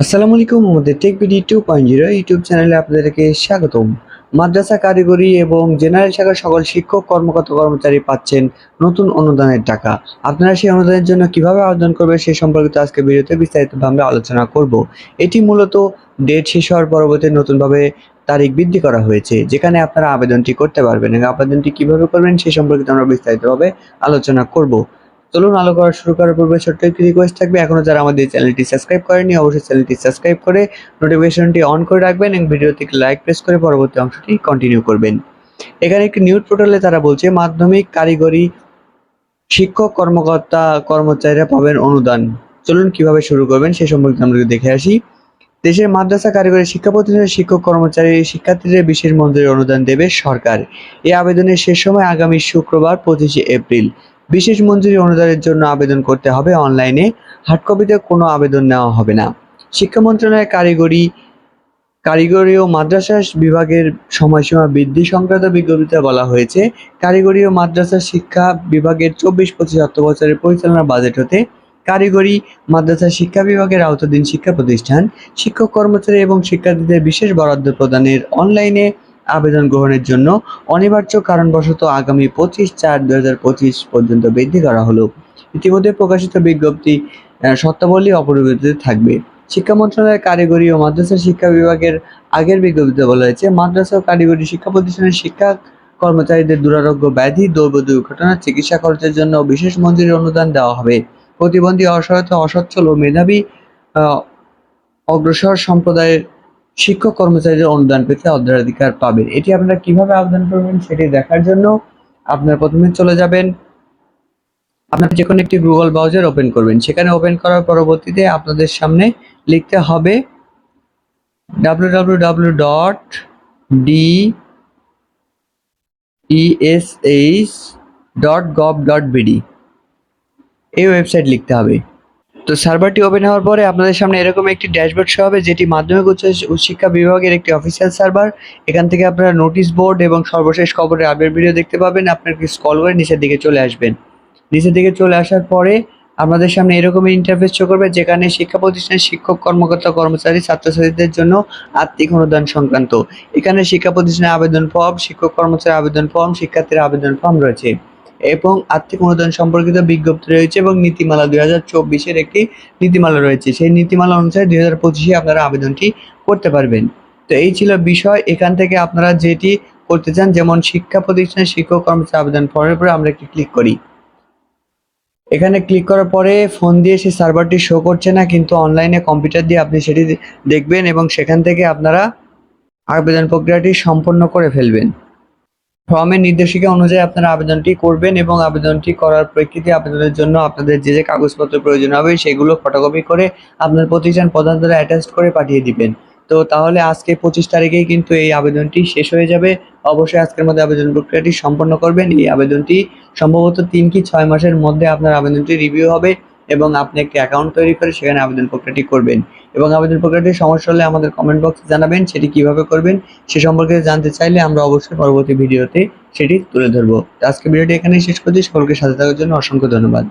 আসসালামু আলাইকুম, আমাদের tech BD two point zero YouTube চ্যানেলে আপনাদেরকে স্বাগতম। মাদ্রাসা কারিগরি এবং জেনারেল শাখার সকল শিক্ষক, কর্মকর্তা, কর্মচারী পাচ্ছেন নতুন অনুদানের টাকা। আপনারা সেই অনুদানের জন্য কীভাবে আবেদন করবেন সেই সম্পর্কিত আজকে ভিডিওতে বিস্তারিতভাবে আলোচনা করব। এটি মূলত ডেট শেষ হওয়ার পরবর্তী নতুনভাবে তারিখ বৃদ্ধি করা হয়েছে, যেখানে আপনারা আবেদনটি করতে পারবেন এবং আবেদনটি কীভাবে করবেন সে সম্পর্কিত আমরা বিস্তারিতভাবে আলোচনা করব। চলুন আলো করা শুরু করার পূর্বে ছোট্ট একটি রিকোয়েস্ট থাকবে। এখনও যারা আমাদের চ্যানেলটি সাবস্ক্রাইব করেনি অবশ্যই চ্যানেলটি সাবস্ক্রাইব করে নোটিফিকেশনটি অন করে রাখবেন এবং ভিডিওতে লাইক প্রেস করে পরবর্তী অংশটি কন্টিনিউ করবেন। এখানে একটি নিউজ পোর্টালে তারা বলছে, মাধ্যমিক কারিগরি শিক্ষক কর্মকর্তা কর্মচারীরা পাবেন অনুদান। চলুন কীভাবে শুরু করবেন সে সম্পর্কে আমরা দেখে আসি। দেশের মাদ্রাসা কারিগরি শিক্ষা প্রতিষ্ঠানের শিক্ষক কর্মচারী শিক্ষার্থীদের বিশেষ মঞ্জুরি অনুদান দেবে সরকার। এই আবেদনের শেষ সময় আগামী শুক্রবার, পঁচিশে এপ্রিল। বিশেষ মঞ্জুরি অনুদানের জন্য আবেদন করতে হবে অনলাইনে। হার্ড কপিতে কোনো আবেদন নেওয়া হবে না। শিক্ষা মন্ত্রণালয়ের কারিগরি কারিগরি ও মাদ্রাসা বিভাগের সময়সীমা বৃদ্ধি সংক্রান্ত বিজ্ঞপ্তিতে বলা হয়েছে, কারিগরি ও মাদ্রাসা শিক্ষা বিভাগের চব্বিশ পঁচিশ অর্থ বছরের পরিচালনা বাজেট হতে কারিগরি, মাদ্রাসা শিক্ষা বিভাগের আওতাধীন শিক্ষা প্রতিষ্ঠান, শিক্ষক কর্মচারী এবং শিক্ষার্থীদের বিশেষ বরাদ্দ প্রদানের অনলাইনে আবেদন গ্রহণের জন্য অনিবার্য কারণবশত আগামী পঁচিশ চার দু পর্যন্ত বৃদ্ধি করা হলো। ইতিমধ্যে প্রকাশিত বিজ্ঞপ্তি শর্তাবলী অপরিবর্তিত থাকবে। শিক্ষা মন্ত্রণালয়ের কারিগরি ও মাদ্রাসা শিক্ষা বিভাগের আগের বিজ্ঞপ্তিতে বলা হয়েছে, মাদ্রাসা ও কারিগরি শিক্ষা প্রতিষ্ঠানের শিক্ষা কর্মচারীদের দুরারোগ্য ব্যাধি, দৈব দুর্ঘটনা, চিকিৎসা খরচের জন্য বিশেষ মঞ্জুরি অনুদান দেওয়া হবে। প্রতিবন্ধী অসহায়তা, অসচ্ছল ও মেধাবী অগ্রসর সম্প্রদায়ের শিক্ষক কর্মচারীদের অনুদান পেতে অগ্রাধিকার পাবেন। এটি আপনারা কীভাবে আবেদন করবেন সেটি দেখার জন্য আপনারা প্রথমে চলে যাবেন। আপনার যে কোনো একটি গুগল ব্রাউজার ওপেন করবেন। সেখানে ওপেন করার পরবর্তীতে আপনাদের সামনে লিখতে হবে W W W dot D ESH dot gov dot BD এই ওয়েবসাইট লিখতে হবে। তো সার্ভারটি ওপেন হওয়ার পরে আপনাদের সামনে এরকম একটি ড্যাশবোর্ড শো হবে, যেটি মাধ্যমিক উচ্চ শিক্ষা বিভাগের একটি অফিসিয়াল সার্ভার এখান থেকে আপনারা নোটিশ বোর্ড এবং সর্বশেষ খবরের আপডেট ভিডিও দেখতে পাবেন। আপনার স্কল করে নিচের দিকে চলে আসবেন। নিচের দিকে চলে আসার পরে আপনাদের সামনে এরকম ইন্টারফেস শো করবে, যেখানে শিক্ষা প্রতিষ্ঠানের শিক্ষক, কর্মকর্তা, কর্মচারী, ছাত্রছাত্রীদের জন্য আর্থিক অনুদান সংক্রান্ত। এখানে শিক্ষা প্রতিষ্ঠানের আবেদন ফর্ম শিক্ষক কর্মচারী আবেদন ফর্ম শিক্ষার্থীর আবেদন ফর্ম রয়েছে। এবং আর্থিক অনুদান সম্পর্কিত বিজ্ঞপ্তি রয়েছে এবং নীতিমালা দুই হাজার চব্বিশের একটি নীতিমালা রয়েছে। সেই নীতিমালা অনুসারে দুই হাজার পঁচিশে আপনারা আবেদনটি করতে পারবেন। তো এই ছিল বিষয়। এখান থেকে আপনারা যেটি করতে চান, যেমন শিক্ষা প্রতিষ্ঠানের শিক্ষক কর্মচারী আবেদন ফর্মের উপরে আমরা একটি ক্লিক করি। এখানে ক্লিক করার পরে ফোন দিয়ে সেই সার্ভারটি শো করছে না, কিন্তু অনলাইনে কম্পিউটার দিয়ে আপনি সেটি দেখবেন এবং সেখান থেকে আপনারা আবেদন প্রক্রিয়াটি সম্পন্ন করে ফেলবেন। ফর্মের নির্দেশিকা অনুযায়ী আপনারা আবেদনটি করবেন এবং আবেদনটি করার প্রেক্ষিতে আবেদনের জন্য আপনাদের যে যে কাগজপত্র প্রয়োজন হবে সেগুলো ফটোকপি করে আপনার প্রতিষ্ঠান প্রধান দ্বারা অ্যাটাচ করে পাঠিয়ে দিবেন। তো তাহলে আজকে পঁচিশ তারিখেই কিন্তু এই আবেদনটি শেষ হয়ে যাবে। অবশ্যই আজকের মধ্যে আবেদন প্রক্রিয়াটি সম্পন্ন করবেন। এই আবেদনটি সম্ভবত তিন কি ছয় মাসের মধ্যে আপনার আবেদনটি রিভিউ হবে এবং আপনি একটি অ্যাকাউন্ট তৈরি করে সেখানে আবেদন প্রক্রিয়াটি করবেন। এবং আবেদন প্রক্রিয়াটি সমস্যা হলে আমাদের কমেন্ট বক্সে জানাবেন সেটি কীভাবে করবেন, সে সম্পর্কে জানতে চাইলে আমরা অবশ্যই পরবর্তী ভিডিওতে সেটি তুলে ধরবো। আজকে ভিডিওটি এখানেই শেষ করছি। সকলকে সাথে থাকার জন্য অসংখ্য ধন্যবাদ।